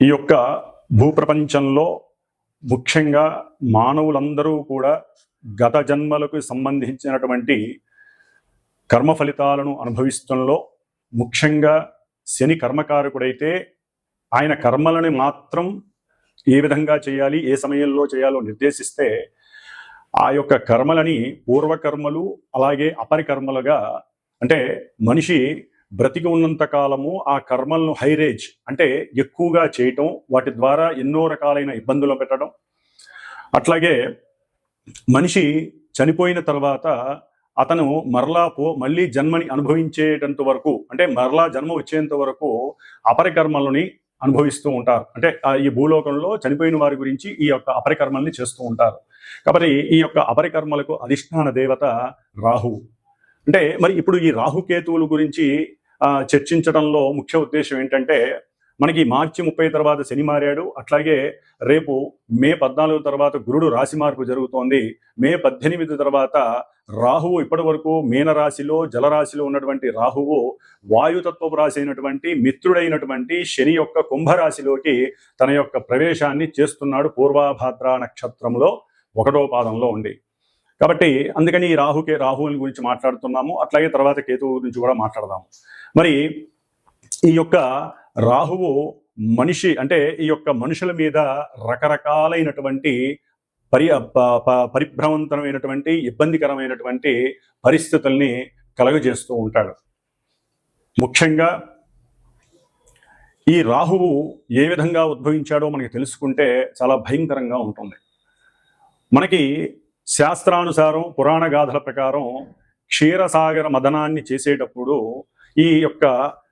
ఈ యొక్క భూప్రపంచంలో ముఖ్యంగా మానవులందరూ కూడా గత జన్మలకు సంబంధించినటువంటి కర్మ ఫలితాలను అనుభవిస్తంలో ముఖ్యంగా శని కర్మకారకుడైతే ఆయన కర్మలని మాత్రం ఏ విధంగా చేయాలి ఏ సమయంలో చేయాలో నిర్దేశిస్తే ఆ యొక్క కర్మలని పూర్వకర్మలు అలాగే అపరికర్మలుగా అంటే మనిషి బ్రతికి ఉన్నంత కాలము ఆ కర్మలను హైరేజ్ అంటే ఎక్కువగా చేయటం వాటి ద్వారా ఎన్నో రకాలైన ఇబ్బందులు పెట్టడం. అట్లాగే మనిషి చనిపోయిన తర్వాత అతను మరలా పో మళ్ళీ జన్మని అనుభవించేటంత వరకు అంటే మరలా జన్మ వచ్చేంత వరకు అపరికర్మలని అనుభవిస్తూ ఉంటారు. అంటే ఆ ఈ భూలోకంలో చనిపోయిన వారి గురించి ఈ యొక్క అపరికర్మల్ని చేస్తూ ఉంటారు. కాబట్టి ఈ యొక్క అపరికర్మలకు అధిష్టాన దేవత రాహు. అంటే మరి ఇప్పుడు ఈ రాహుకేతువుల గురించి చర్చించడంలో ముఖ్య ఉద్దేశం ఏంటంటే మనకి మార్చి ముప్పై తర్వాత శని మారాడు అట్లాగే రేపు మే పద్నాలుగు తర్వాత గురుడు రాశి మార్పు జరుగుతోంది. మే పద్దెనిమిది తర్వాత రాహువు ఇప్పటి వరకు మీనరాశిలో జలరాశిలో ఉన్నటువంటి రాహువు వాయుతత్వపు రాశి అయినటువంటి మిత్రుడైనటువంటి శని యొక్క కుంభరాశిలోకి తన యొక్క ప్రవేశాన్ని చేస్తున్నాడు పూర్వాభాద్ర నక్షత్రంలో ఒకటో పాదంలో ఉండి. కాబట్టి అందుకని ఈ రాహుకే రాహువుని గురించి మాట్లాడుతున్నాము. అట్లాగే తర్వాత కేతువు గురించి కూడా మాట్లాడదాము. మరి ఈ యొక్క రాహువు మనిషి అంటే ఈ యొక్క మనుషుల మీద రకరకాలైనటువంటి పరి ప- ప- పరిభ్రమంతరమైనటువంటి ఇబ్బందికరమైనటువంటి పరిస్థితుల్ని కలుగజేస్తూ ఉంటాడు. ముఖ్యంగా ఈ రాహువు ఏ విధంగా ఉద్భవించాడో మనకి తెలుసుకుంటే చాలా భయంకరంగా ఉంటుంది. మనకి శాస్త్రానుసారం పురాణ గాథల ప్రకారం క్షీరసాగర మదనాన్ని చేసేటప్పుడు ఈ యొక్క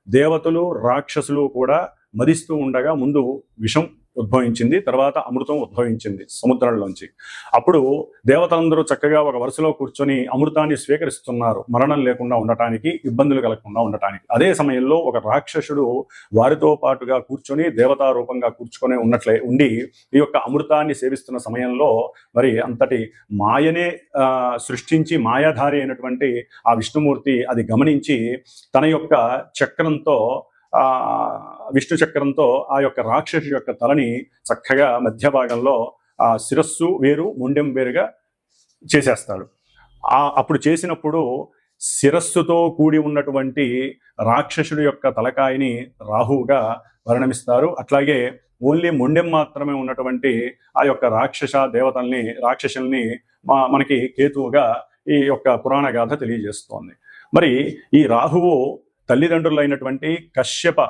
దేవతలు రాక్షసులు కూడా మదిస్తూ ఉండగా ముందు విషం ఉద్భవించింది తర్వాత అమృతం ఉద్భవించింది సముద్రంలోంచి. అప్పుడు దేవతలందరూ చక్కగా ఒక వరుసలో కూర్చొని అమృతాన్ని స్వీకరిస్తున్నారు. మరణం లేకుండా ఉండటానికి ఇబ్బందులు కలగకుండా ఉండటానికి. అదే సమయంలో ఒక రాక్షసుడు వారితో పాటుగా కూర్చొని దేవతా రూపంగా కూర్చుకొని ఉన్నట్లే ఉండి ఈ యొక్క అమృతాన్ని సేవిస్తున్న సమయంలో మరి అంతటి మాయనే సృష్టించి మాయాధారి అయినటువంటి ఆ విష్ణుమూర్తి అది గమనించి తన యొక్క చక్రంతో ఆ విష్ణు చక్రంతో ఆ యొక్క రాక్షసు యొక్క తలని చక్కగా మధ్య భాగంలో ఆ శిరస్సు వేరు ముండెం వేరుగా చేసేస్తాడు. ఆ అప్పుడు చేసినప్పుడు శిరస్సుతో కూడి ఉన్నటువంటి రాక్షసుడి యొక్క తలకాయని రాహువుగా పరిణమిస్తారు అట్లాగే ఓన్లీ ముండెం మాత్రమే ఉన్నటువంటి ఆ యొక్క రాక్షస దేవతల్ని రాక్షసుల్ని మా మనకి కేతువుగా ఈ యొక్క పురాణ గాథ తెలియజేస్తోంది. మరి ఈ రాహువు తల్లిదండ్రులైనటువంటి కశ్యప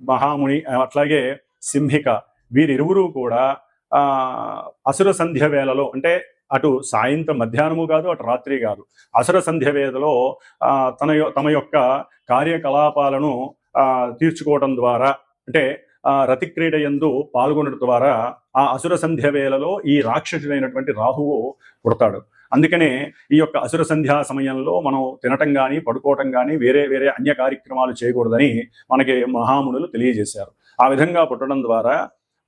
మహాముని అట్లాగే సింహిక వీరిరువురు కూడా అసుర సంధ్య వేళలో అంటే అటు సాయంత్రం మధ్యాహ్నము కాదు అటు రాత్రి కాదు అసుర సంధ్య వేళలో తన తమ యొక్క కార్యకలాపాలను తీర్చుకోవడం ద్వారా అంటే రతిక్రీడ యందు పాల్గొనడం ద్వారా ఆ అసుర సంధ్య వేళలో ఈ రాక్షసుడైనటువంటి రాహువు పుడతాడు. అందుకనే ఈ యొక్క అసుర సంధ్యా సమయంలో మనం తినటం కానీ పడుకోవటం కానీ వేరే వేరే అన్య కార్యక్రమాలు చేయకూడదని మనకి మహామునులు తెలియజేశారు. ఆ విధంగా పుట్టడం ద్వారా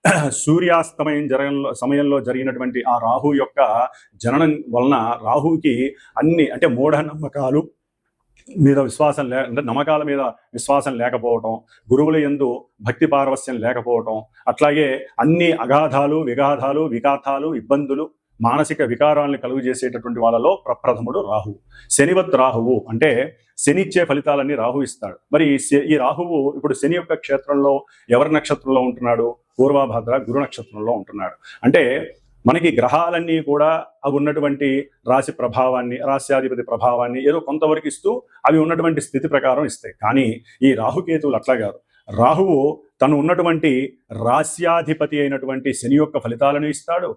సూర్యాస్తమయం జరగంలో సమయంలో జరిగినటువంటి ఆ రాహు యొక్క జననం వలన రాహుకి అన్ని అంటే మూఢనమ్మకాలు మీద విశ్వాసం లే అంటే నమ్మకాల మీద విశ్వాసం లేకపోవటం గురువుల యందు భక్తి పారవస్యం లేకపోవటం అట్లాగే అన్ని అగాధాలు విగాధాలు విఘాతాలు ఇబ్బందులు మానసిక వికారాలను కలుగు చేసేటటువంటి వాళ్ళలో ప్రప్రథముడు రాహు శనివత్ రాహువు అంటే శని ఇచ్చే ఫలితాలన్నీ రాహు ఇస్తాడు. మరి ఈ శ- ఈ రాహువు ఇప్పుడు శని యొక్క క్షేత్రంలో ఎవరి నక్షత్రంలో ఉంటున్నాడు? పూర్వభద్ర గురు నక్షత్రంలో ఉంటున్నాడు. అంటే మనకి గ్రహాలన్నీ కూడా అవి ఉన్నటువంటి రాశి ప్రభావాన్ని రాశ్యాధిపతి ప్రభావాన్ని ఏదో కొంతవరకు ఇస్తూ అవి ఉన్నటువంటి స్థితి ప్రకారం ఇస్తాయి. కానీ ఈ రాహుకేతువులు అట్లా కాదు. రాహువు తను ఉన్నటువంటి రాస్యాధిపతి అయినటువంటి శని యొక్క ఫలితాలను ఇస్తాడు.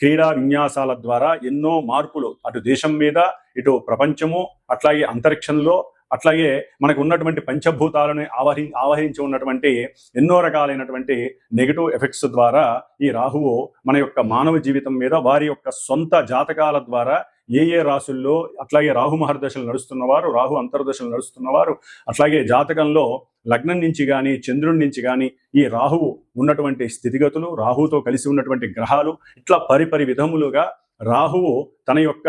క్రీడా విన్యాసాల ద్వారా ఎన్నో మార్పులు అటు దేశం మీద ఇటు ప్రపంచము అట్లాగే అంతరిక్షంలో అట్లాగే మనకు ఉన్నటువంటి పంచభూతాలను ఆవహి ఆవహించి ఉన్నటువంటి ఎన్నో రకాలైనటువంటి నెగిటివ్ ఎఫెక్ట్స్ ద్వారా ఈ రాహువు మన యొక్క మానవ జీవితం మీద వారి యొక్క సొంత జాతకాల ద్వారా ఏ ఏ రాసుల్లో అట్లాగే రాహు మహర్దశలు నడుస్తున్నవారు రాహు అంతర్దశలు నడుస్తున్నవారు అట్లాగే జాతకంలో లగ్నం నుంచి కానీ చంద్రుడి నుంచి కానీ ఈ రాహువు ఉన్నటువంటి స్థితిగతులు రాహుతో కలిసి ఉన్నటువంటి గ్రహాలు ఇట్లా పరిపరి విధములుగా రాహువు తన యొక్క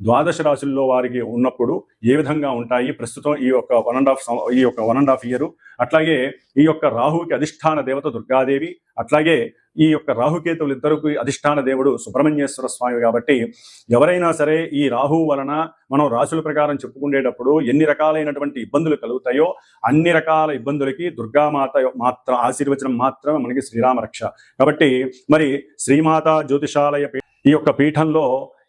ద్వాదశ రాశుల్లో వారికి ఉన్నప్పుడు ఏ విధంగా ఉంటాయి? ప్రస్తుతం ఈ యొక్క వన్ అండ్ హాఫ్ ఈ యొక్క వన్ అండ్ హాఫ్ ఇయర్ అట్లాగే ఈ యొక్క రాహుకి అధిష్టాన దేవత దుర్గాదేవి అట్లాగే ఈ యొక్క రాహుకేతువులు ఇద్దరికి అధిష్టాన దేవుడు సుబ్రహ్మణ్యేశ్వర స్వామి కాబట్టి ఎవరైనా సరే ఈ రాహు వలన మనం రాశుల ప్రకారం చెప్పుకునేటప్పుడు ఎన్ని రకాలైనటువంటి ఇబ్బందులు కలుగుతాయో అన్ని రకాల ఇబ్బందులకి దుర్గామాత మాత్రం ఆశీర్వచనం మాత్రమే మనకి శ్రీరామ రక్ష కాబట్టి మరి శ్రీమాత జ్యోతిషాలయ ఈ యొక్క పీఠంలో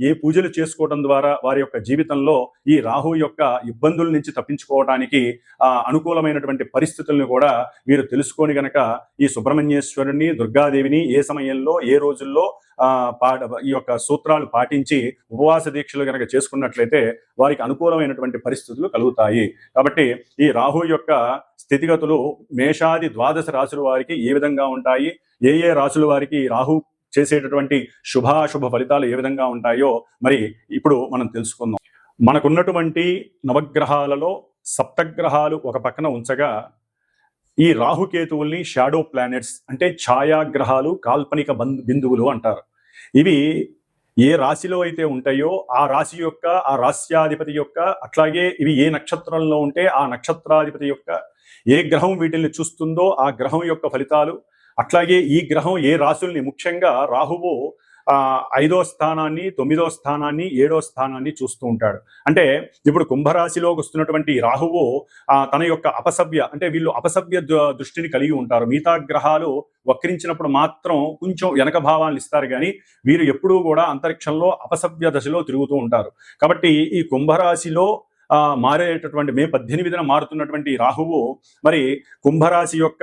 ఏ పూజలు చేసుకోవడం ద్వారా వారి యొక్క జీవితంలో ఈ రాహు యొక్క ఇబ్బందుల నుంచి తప్పించుకోవడానికి ఆ అనుకూలమైనటువంటి పరిస్థితులను కూడా వీరు తెలుసుకొని గనక ఈ సుబ్రహ్మణ్యేశ్వరుని దుర్గాదేవిని ఏ సమయంలో ఏ రోజుల్లో పాడ పాట ఈ యొక్క సూత్రాలు పాటించి ఉపవాస దీక్షలు గనక చేసుకున్నట్లయితే వారికి అనుకూలమైనటువంటి పరిస్థితులు కలుగుతాయి. కాబట్టి ఈ రాహు యొక్క స్థితిగతులు మేషాది ద్వాదశ రాశుల వారికి ఏ విధంగా ఉంటాయి? ఏ ఏ రాశుల వారికి రాహు చేసేటటువంటి శుభాశుభ ఫలితాలు ఏ విధంగా ఉంటాయో మరి ఇప్పుడు మనం తెలుసుకుందాం. మనకున్నటువంటి నవగ్రహాలలో సప్తగ్రహాలు ఒక పక్కన ఉంచగా ఈ రాహుకేతువుల్ని షాడో ప్లానెట్స్ అంటే ఛాయాగ్రహాలు కాల్పనిక బంధు బిందువులు అంటారు. ఇవి ఏ రాశిలో అయితే ఉంటాయో ఆ రాశి యొక్క ఆ రాశ్యాధిపతి యొక్క అట్లాగే ఇవి ఏ నక్షత్రంలో ఉంటే ఆ నక్షత్రాధిపతి యొక్క ఏ గ్రహం వీటిని చూస్తుందో ఆ గ్రహం యొక్క ఫలితాలు అట్లాగే ఈ గ్రహం ఏ రాశుల్ని ముఖ్యంగా రాహువు ఆ ఐదో స్థానాన్ని తొమ్మిదో స్థానాన్ని ఏడో స్థానాన్ని చూస్తూ ఉంటాడు. అంటే ఇప్పుడు కుంభరాశిలోకి వస్తున్నటువంటి రాహువు తన యొక్క అపసవ్య అంటే వీళ్ళు అపసవ్య ద- దృష్టిని కలిగి ఉంటారు. మిగతా గ్రహాలు వక్రించినప్పుడు మాత్రం కొంచెం వెనక భావాలను ఇస్తారు కానీ వీరు ఎప్పుడూ కూడా అంతరిక్షంలో అపసవ్య దశలో తిరుగుతూ ఉంటారు. కాబట్టి ఈ కుంభరాశిలో ఆ, మారేటటువంటి మే పద్దెనిమిదిన మారుతున్నటువంటి రాహువు మరి కుంభరాశి యొక్క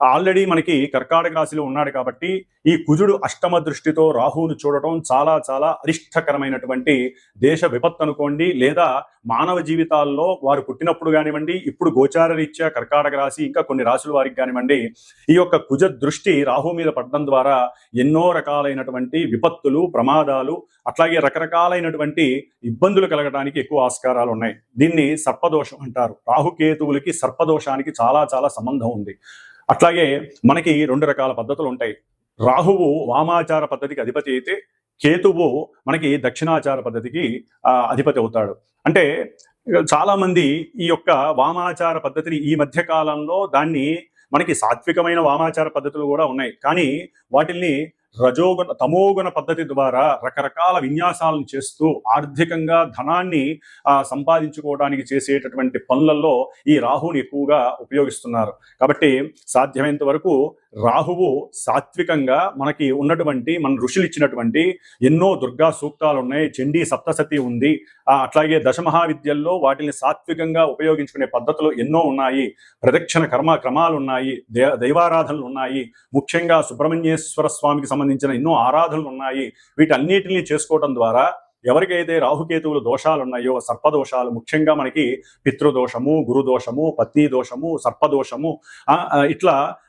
ఆల్రెడీ మనకి కర్కాటక రాశిలో ఉన్నాడు కాబట్టి ఈ కుజుడు అష్టమ దృష్టితో రాహువును చూడటం చాలా చాలా అరిష్టకరమైనటువంటి దేశ విపత్తు అనుకోండి. లేదా మానవ జీవితాల్లో వారు పుట్టినప్పుడు కానివ్వండి ఇప్పుడు గోచార రీత్యా కర్కాటక రాశి ఇంకా కొన్ని రాశుల వారికి కానివ్వండి ఈ యొక్క కుజ దృష్టి రాహు మీద పడడం ద్వారా ఎన్నో రకాలైనటువంటి విపత్తులు ప్రమాదాలు అట్లాగే రకరకాలైనటువంటి ఇబ్బందులు కలగడానికి ఎక్కువ ఆస్కారాలు ఉన్నాయి. దీన్ని సర్పదోషం అంటారు. రాహుకేతువులకి సర్పదోషానికి చాలా చాలా సంబంధం ఉంది. అట్లాగే మనకి రెండు రకాల పద్ధతులు ఉంటాయి. రాహువు వామాచార పద్ధతికి అధిపతి అయితే కేతువు మనకి దక్షిణాచార పద్ధతికి అధిపతి అవుతాడు. అంటే చాలామంది ఈ యొక్క వామాచార పద్ధతిని ఈ మధ్య కాలంలో దాన్ని మనకి సాత్వికమైన వామాచార పద్ధతులు కూడా ఉన్నాయి. కానీ వాటిల్ని రజోగుణ తమోగుణ పద్ధతి ద్వారా రకరకాల విన్యాసాలను చేస్తూ ఆర్థికంగా ధనాన్ని సంపాదించుకోవడానికి చేసేటటువంటి పనులలో ఈ రాహుని ఎక్కువగా ఉపయోగిస్తున్నారు. కాబట్టి సాధ్యమైనంత వరకు రాహువు సాత్వికంగా మనకి ఉన్నటువంటి మన ఋషులు ఇచ్చినటువంటి ఎన్నో దుర్గా సూక్తాలు ఉన్నాయి. చండీ సప్తసతి ఉంది. అట్లాగే దశమహావిద్యల్లో వాటిని సాత్వికంగా ఉపయోగించుకునే పద్ధతులు ఎన్నో ఉన్నాయి. ప్రదక్షిణ కర్మ క్రమాలు ఉన్నాయి. దే దైవారాధనలు ఉన్నాయి. ముఖ్యంగా సుబ్రహ్మణ్యేశ్వర స్వామికి సంబంధించిన ఎన్నో ఆరాధనలు ఉన్నాయి. వీటన్నిటిని చేసుకోవడం ద్వారా ఎవరికైతే రాహుకేతువులు దోషాలు ఉన్నాయో సర్పదోషాలు ముఖ్యంగా మనకి పితృదోషము గురుదోషము పత్ని దోషము సర్పదోషము ఆ, ఇట్లా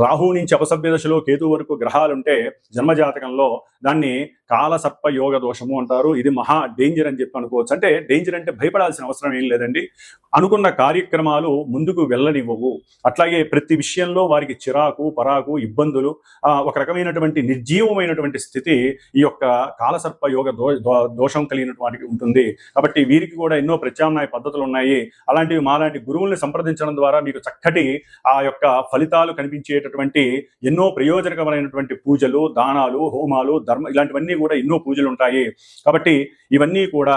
రాహు నుంచి అపసభ్య దశలో కేతు వరకు గ్రహాలు ఉంటే జన్మజాతకంలో దాన్ని కాలసర్ప యోగ దోషము అంటారు. ఇది మహా డేంజర్ అని చెప్పి అనుకోవచ్చు. అంటే డేంజర్ అంటే భయపడాల్సిన అవసరం ఏం లేదండి. అనుకున్న కార్యక్రమాలు ముందుకు వెళ్ళనివ్వవు. అట్లాగే ప్రతి విషయంలో వారికి చిరాకు పరాకు ఇబ్బందులు ఆ, ఒక రకమైనటువంటి నిర్జీవమైనటువంటి స్థితి ఈ యొక్క కాలసర్ప యోగ దోషం దో- దోషం కలిగినటువంటి ఉంటుంది. కాబట్టి వీరికి కూడా ఎన్నో ప్రత్యామ్నాయ పద్ధతులు ఉన్నాయి అలాంటివి మాలాంటి గురువుల్ని సంప్రదించడం ద్వారా మీకు చక్కటి ఆ యొక్క ఫలితాలు కనిపించే కనిపించేటటువంటి ఎన్నో ప్రయోజనకరమైనటువంటి పూజలు దానాలు హోమాలు ధర్మ ఇలాంటివన్నీ కూడా ఎన్నో పూజలు ఉంటాయి కాబట్టి ఇవన్నీ కూడా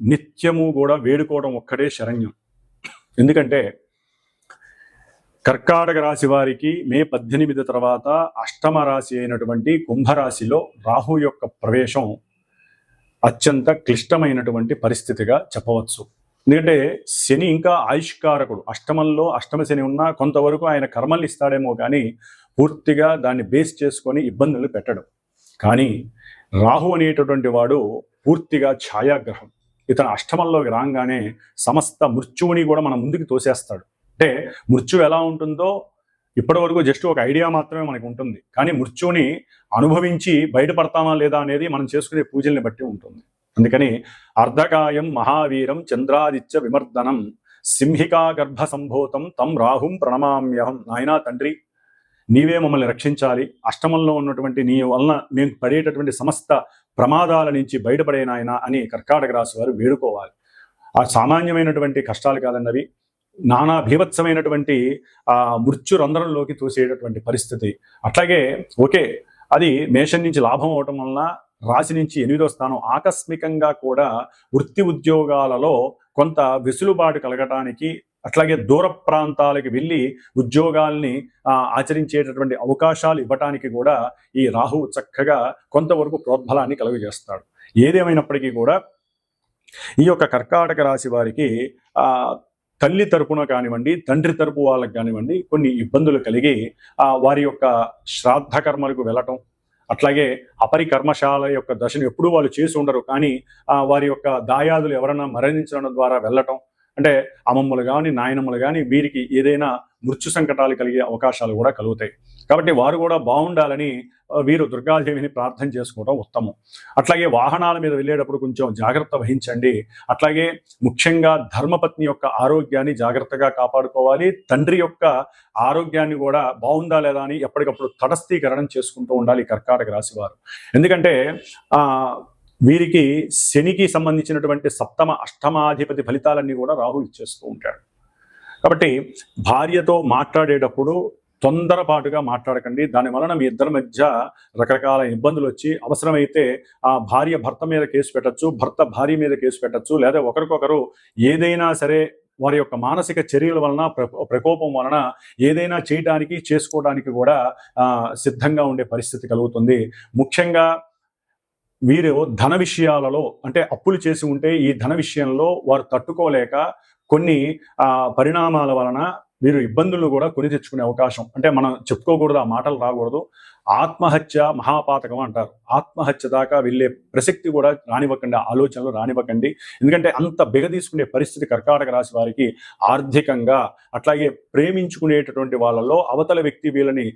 నిత్యము కూడా వేడుకోవడం ఒక్కటే శరణ్యం. ఎందుకంటే కర్కాటక రాశి వారికి మే పద్దెనిమిది తర్వాత అష్టమ రాశి అయినటువంటి కుంభరాశిలో రాహు యొక్క ప్రవేశం అత్యంత క్లిష్టమైనటువంటి పరిస్థితిగా చెప్పవచ్చు. ఎందుకంటే శని ఇంకా ఆయుష్కారకుడు. అష్టమంలో అష్టమ శని ఉన్నా కొంతవరకు ఆయన కర్మల్ని ఇస్తాడేమో కానీ పూర్తిగా దాన్ని బేస్ చేసుకొని ఇబ్బందులు పెట్టడం. కానీ రాహు అనేటటువంటి వాడు పూర్తిగా ఛాయాగ్రహం. ఇతను అష్టమంలోకి రాగానే సమస్త మృత్యువుని కూడా మన ముందుకు తోసేస్తాడు. అంటే మృత్యు ఎలా ఉంటుందో ఇప్పటి వరకు జస్ట్ ఒక ఐడియా మాత్రమే మనకు ఉంటుంది. కానీ మృత్యువుని అనుభవించి బయటపడతామా లేదా అనేది మనం చేసుకునే పూజల్ని బట్టి ఉంటుంది. అందుకని అర్ధకాయం మహావీరం చంద్రాదిత్య విమర్దనం సింహికా గర్భ సంభూతం తం రాహుం ప్రణమామ్యహం. నాయనా తండ్రి నీవే మమ్మల్ని రక్షించాలి. అష్టమంలో ఉన్నటువంటి నీ వలన మేము పడేటటువంటి సమస్త ప్రమాదాల నుంచి బయటపడే నాయన అని కర్కాటక రాశి వారు వేడుకోవాలి. ఆ సామాన్యమైనటువంటి కష్టాలు కాదన్నవి నానా భీభత్సమైనటువంటి ఆ మృత్యు రంధ్రంలోకి తోసేటటువంటి పరిస్థితి. అట్లాగే ఓకే అది మేషం నుంచి లాభం అవటం వలన రాశి నుంచి ఎనిమిదో స్థానం ఆకస్మికంగా కూడా వృత్తి ఉద్యోగాలలో కొంత వెసులుబాటు కలగటానికి అట్లాగే దూర ప్రాంతాలకు వెళ్ళి ఉద్యోగాల్ని ఆచరించేటటువంటి అవకాశాలు ఇవ్వటానికి కూడా ఈ రాహువు చక్కగా కొంతవరకు ప్రోద్బలాన్ని కలుగజేస్తాడు. ఏదేమైనప్పటికీ కూడా ఈ యొక్క కర్కాటక రాశి వారికి తల్లి తరపున కానివ్వండి తండ్రి తరపు వాళ్ళకి కానివ్వండి కొన్ని ఇబ్బందులు కలిగి వారి యొక్క శ్రాద్ధ కర్మలకు వెళ్ళటం అట్లాగే అపరి కర్మశాల యొక్క దశను ఎప్పుడూ వాళ్ళు చేసి ఉండరు. కానీ వారి యొక్క దాయాదులు ఎవరైనా మరణించడం ద్వారా వెళ్ళటం అంటే అమ్మమ్మలు కానీ నాయనమ్మలు కానీ వీరికి ఏదైనా మృత్యు సంకటాలు కలిగే అవకాశాలు కూడా కలుగుతాయి. కాబట్టి వారు కూడా బాగుండాలని వీరు దుర్గాదేవిని ప్రార్థన చేసుకోవడం ఉత్తమం. అట్లాగే వాహనాల మీద వెళ్ళేటప్పుడు కొంచెం జాగ్రత్త వహించండి. అట్లాగే ముఖ్యంగా ధర్మపత్ని యొక్క ఆరోగ్యాన్ని జాగ్రత్తగా కాపాడుకోవాలి. తండ్రి యొక్క ఆరోగ్యాన్ని కూడా బాగుందా లేదా అని ఎప్పటికప్పుడు తటస్థీకరణం చేసుకుంటూ ఉండాలి కర్కాటక రాశి వారు. ఎందుకంటే వీరికి శనికి సంబంధించినటువంటి సప్తమ అష్టమాధిపతి ఫలితాలన్నీ కూడా రాహు ఇచ్చేస్తూ ఉంటాడు. కాబట్టి భార్యతో మాట్లాడేటప్పుడు తొందరపాటుగా మాట్లాడకండి. దాని వలన మీ ఇద్దరి మధ్య రకరకాల ఇబ్బందులు వచ్చి అవసరమైతే ఆ భార్య భర్త మీద కేసు పెట్టచ్చు భర్త భార్య మీద కేసు పెట్టచ్చు లేదా ఒకరికొకరు ఏదైనా సరే వారి యొక్క మానసిక చర్యల వలన ప్ర- ప్రకోపం వలన ఏదైనా చేయడానికి చేసుకోవడానికి కూడా సిద్ధంగా ఉండే పరిస్థితి కలుగుతుంది. ముఖ్యంగా వీరు ధన విషయాలలో అంటే అప్పులు చేసి ఉంటే ఈ ధన విషయంలో వారు తట్టుకోలేక కొన్ని ఆ, పరిణామాల వలన వీరు ఇబ్బందులను కూడా కొని తెచ్చుకునే అవకాశం. అంటే మనం చెప్పుకోకూడదు ఆ మాటలు రాకూడదు. ఆత్మహత్య మహాపాతకం అంటారు. ఆత్మహత్య దాకా వెళ్ళే ప్రసక్తి కూడా రానివ్వకండి ఆలోచనలు రానివ్వకండి. ఎందుకంటే అంత బిగదీసుకునే పరిస్థితి కర్కాటక రాశి వారికి ఆర్థికంగా అట్లాగే ప్రేమించుకునేటటువంటి వాళ్ళలో అవతల వ్యక్తి వీళ్ళని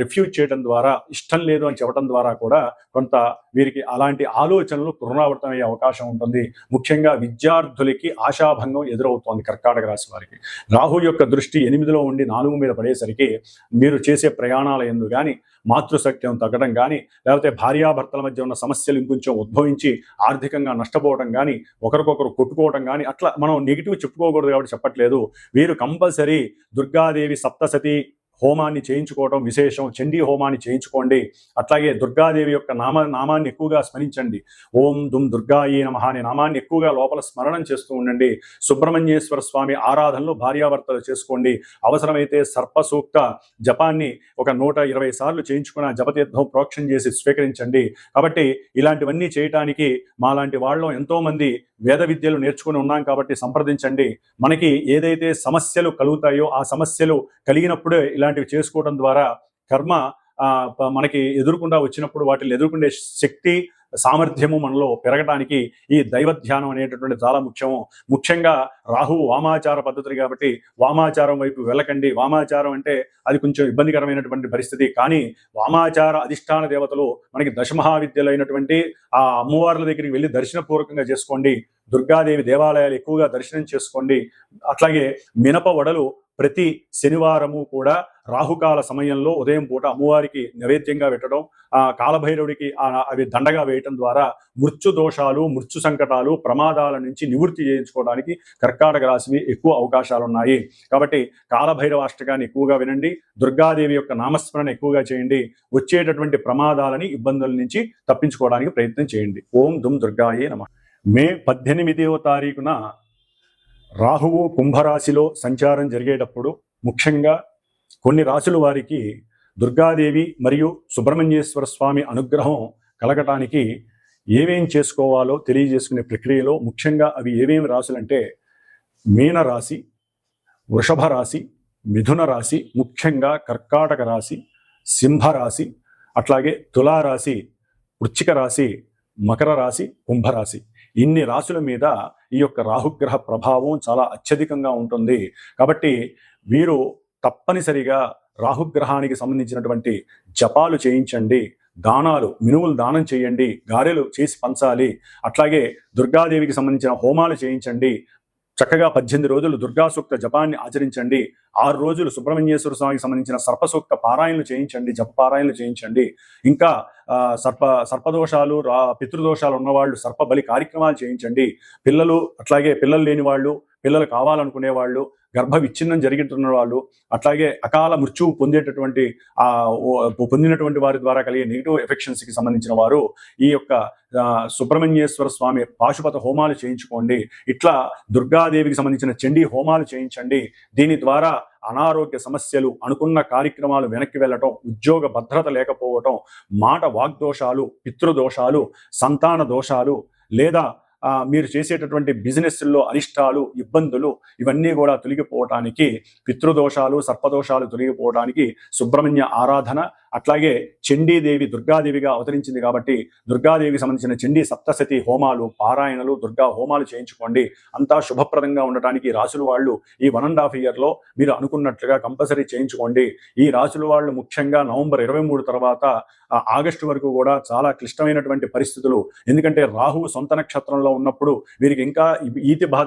రిఫ్యూజ్ చేయడం ద్వారా ఇష్టం లేదు అని చెప్పడం ద్వారా కూడా కొంత వీరికి అలాంటి ఆలోచనలు పునరావృతమయ్యే అవకాశం ఉంటుంది. ముఖ్యంగా విద్యార్థులకి ఆశాభంగం ఎదురవుతోంది కర్కాటక రాశి వారికి. రాహు యొక్క దృష్టి ఎనిమిదిలో ఉండి నాలుగు మీద పడేసరికి మీరు చేసే ప్రయాణాల ఎందు కానీ మాతృశక్త్యం తగ్గడం కానీ లేకపోతే భార్యాభర్తల మధ్య ఉన్న సమస్యలు ఇంకొంచెం ఉద్భవించి ఆర్థికంగా నష్టపోవడం కానీ ఒకరికొకరు కొట్టుకోవడం కానీ అట్లా మనం నెగిటివ్ చెప్పుకోకూడదు కాబట్టి చెప్పట్లేదు. వీరు కంపల్సరీ దుర్గాదేవి సప్తసతి హోమాన్ని చేయించుకోవడం విశేషం. చండీ హోమాన్ని చేయించుకోండి. అట్లాగే దుర్గాదేవి యొక్క నామ నామాన్ని ఎక్కువగా స్మరించండి. ఓం దుమ్ దుర్గాయే నమ అనే నామాన్ని ఎక్కువగా లోపల స్మరణం చేస్తూ ఉండండి. సుబ్రహ్మణ్యేశ్వర స్వామి ఆరాధనలు భార్యాభర్తలు చేసుకోండి. అవసరమైతే సర్ప సూక్త జపాన్ని ఒక నూట ఇరవై సార్లు చేయించుకున్న జపతీర్థం ప్రోక్షణ చేసి స్వీకరించండి. కాబట్టి ఇలాంటివన్నీ చేయటానికి మాలాంటి వాళ్ళం ఎంతో మంది వేద విద్యలు నేర్చుకుని ఉన్నాం కాబట్టి సంప్రదించండి. మనకి ఏదైతే సమస్యలు కలుగుతాయో ఆ సమస్యలు కలిగినప్పుడే ఇలాంటివి చేసుకోవడం ద్వారా కర్మ ఆ, మనకి ఎదురుకుండా వచ్చినప్పుడు వాటిని ఎదుర్కొనే శక్తి సామర్థ్యము మనలో పెరగడానికి ఈ దైవ ధ్యానం అనేటటువంటి చాలా ముఖ్యము. ముఖ్యంగా రాహు వామాచార పద్ధతులు కాబట్టి వామాచారం వైపు వెళ్ళకండి. వామాచారం అంటే అది కొంచెం ఇబ్బందికరమైనటువంటి పరిస్థితి. కానీ వామాచార అధిష్టాన దేవతలు మనకి దశమహావిద్యలైనటువంటి ఆ అమ్మవార్ల దగ్గరికి వెళ్ళి దర్శనపూర్వకంగా చేసుకోండి. దుర్గాదేవి దేవాలయాలు ఎక్కువగా దర్శనం చేసుకోండి. అట్లాగే మినప వడలు ప్రతి శనివారము కూడా రాహుకాల సమయంలో ఉదయం పూట అమ్మవారికి నైవేద్యంగా పెట్టడం ఆ కాలభైరవుడికి అవి దండగా వేయటం ద్వారా మృత్యు దోషాలు మృత్యు సంకటాలు ప్రమాదాల నుంచి నివృత్తి చేయించుకోవడానికి కర్కాటక రాశివి ఎక్కువ అవకాశాలు ఉన్నాయి కాబట్టి కాలభైరవ అష్టకాన్ని ఎక్కువగా వినండి దుర్గాదేవి యొక్క నామస్మరణ ఎక్కువగా చేయండి వచ్చేటటువంటి ప్రమాదాలని ఇబ్బందుల నుంచి తప్పించుకోవడానికి ప్రయత్నం చేయండి. ఓం దుమ్ దుర్గాయే నమ. మే పద్దెనిమిదవ తారీఖున రాహువు కుంభరాశిలో సంచారం జరిగేటప్పుడు ముఖ్యంగా కొన్ని రాశుల వారికి దుర్గాదేవి మరియు సుబ్రహ్మణ్యేశ్వర స్వామి అనుగ్రహం కలగటానికి ఏమేం చేసుకోవాలో తెలియజేసుకునే ప్రక్రియలో ముఖ్యంగా అవి ఏమేమి రాశులంటే మీన రాశి వృషభ రాశి మిథున రాశి ముఖ్యంగా కర్కాటక రాశి సింహరాశి అట్లాగే తులారాశి వృచ్చిక రాశి మకర రాశి కుంభరాశి. ఇన్ని రాశుల మీద ఈ యొక్క రాహుగ్రహ ప్రభావం చాలా అత్యధికంగా ఉంటుంది. కాబట్టి వీరు తప్పనిసరిగా రాహుగ్రహానికి సంబంధించినటువంటి జపాలు చేయించండి. దానాలు మినువులు దానం చేయండి. గారెలు చేసి పంచాలి. అట్లాగే దుర్గాదేవికి సంబంధించిన హోమాలు చేయించండి. చక్కగా పద్దెనిమిది రోజులు దుర్గాసూక్త జపాన్ని ఆచరించండి. ఆరు రోజులు సుబ్రహ్మణ్యేశ్వర స్వామికి సంబంధించిన సర్పసూక్త పారాయణలు చేయించండి జప పారాయణలు చేయించండి. ఇంకా సర్ప సర్పదోషాలు రా పితృదోషాలు ఉన్నవాళ్ళు సర్ప బలి కార్యక్రమాలు చేయించండి. పిల్లలు అట్లాగే పిల్లలు లేని వాళ్ళు పిల్లలు కావాలనుకునే వాళ్ళు గర్భ విచ్ఛిన్నం జరుగుతున్న వాళ్ళు అట్లాగే అకాల మృత్యువు పొందేటటువంటి ఆ పొందినటువంటి వారి ద్వారా కలిగే నెగిటివ్ ఎఫెక్షన్స్కి సంబంధించిన వారు ఈ యొక్క సుబ్రహ్మణ్యేశ్వర స్వామి పాశుపత హోమాలు చేయించుకోండి. ఇట్లా దుర్గాదేవికి సంబంధించిన చండీ హోమాలు చేయించండి. దీని ద్వారా అనారోగ్య సమస్యలు అనుకున్న కార్యక్రమాలు వెనక్కి వెళ్ళటం ఉద్యోగ భద్రత లేకపోవటం మాట వాగ్దోషాలు పితృదోషాలు సంతాన దోషాలు లేదా మీరు చేసేటటువంటి బిజినెస్లో అరిష్టాలు ఇబ్బందులు ఇవన్నీ కూడా తొలగిపోవటానికి పితృదోషాలు సర్పదోషాలు తొలగిపోవడానికి సుబ్రహ్మణ్య ఆరాధన అట్లాగే చండీదేవి దుర్గాదేవిగా అవతరించింది కాబట్టి దుర్గాదేవికి సంబంధించిన చండీ సప్తశతి హోమాలు పారాయణలు దుర్గా హోమాలు చేయించుకోండి. అంతా శుభప్రదంగా ఉండటానికి రాసుల వాళ్ళు ఈ వన్ అండ్ హాఫ్ ఇయర్లో మీరు అనుకున్నట్లుగా కంపల్సరీ చేయించుకోండి. ఈ రాసుల వాళ్ళు ముఖ్యంగా నవంబర్ ఇరవై మూడు తర్వాత ఆగస్టు వరకు కూడా చాలా క్లిష్టమైనటువంటి పరిస్థితులు. ఎందుకంటే రాహు సొంత నక్షత్రంలో ఉన్నప్పుడు వీరికి ఇంకా ఈతి బాధ